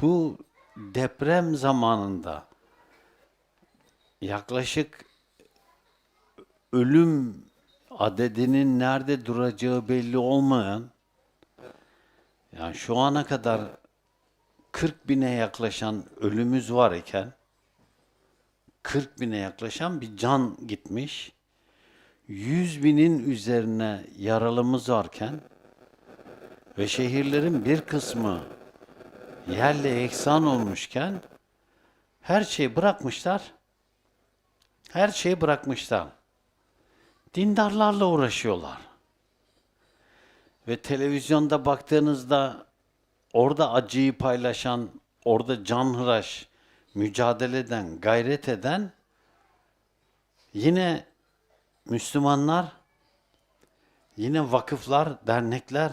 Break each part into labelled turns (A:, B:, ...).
A: bu deprem zamanında yaklaşık ölüm adedinin nerede duracağı belli olmayan yani şu ana kadar 40 bine yaklaşan ölümümüz var iken 40 bine yaklaşan bir can gitmiş. 100 binin üzerine yaralımız varken ve şehirlerin bir kısmı yerle eksan olmuşken her şeyi bırakmışlar. Her şeyi bırakmışlar. Dindarlarla uğraşıyorlar. Ve televizyonda baktığınızda orada acıyı paylaşan, orada canhıraş, mücadele eden, gayret eden yine Müslümanlar, yine vakıflar, dernekler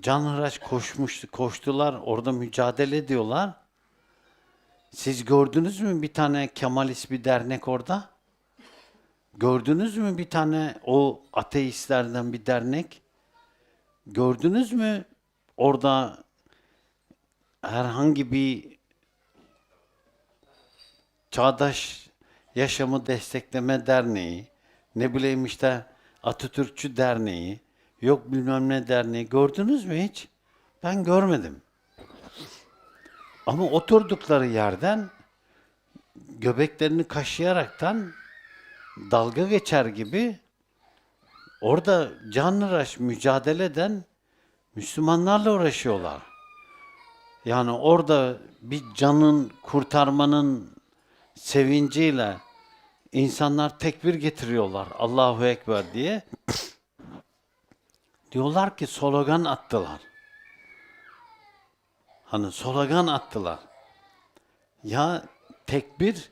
A: canhıraş koşmuş, koştular, orada mücadele ediyorlar. Siz gördünüz mü bir tane Kemalist bir dernek orada? Gördünüz mü bir tane o ateistlerden bir dernek? Gördünüz mü orada herhangi bir Çağdaş Yaşamı Destekleme Derneği, ne bileyim işte Atatürkçü Derneği, yok bilmem ne derneği gördünüz mü hiç? Ben görmedim. Ama oturdukları yerden göbeklerini kaşıyaraktan dalga geçer gibi orada canlıraş mücadele eden Müslümanlarla uğraşıyorlar. Yani orada bir canın kurtarmanın sevinciyle insanlar tekbir getiriyorlar Allahu Ekber diye. Diyorlar ki slogan attılar. Hani slogan attılar. Ya tekbir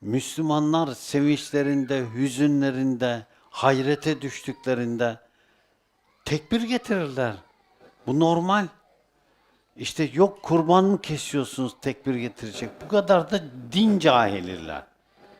A: Müslümanlar sevinçlerinde, hüzünlerinde, hayrete düştüklerinde tekbir getirirler. Bu normal. İşte yok kurban mı kesiyorsunuz tekbir getirecek. Bu kadar da din cahililer.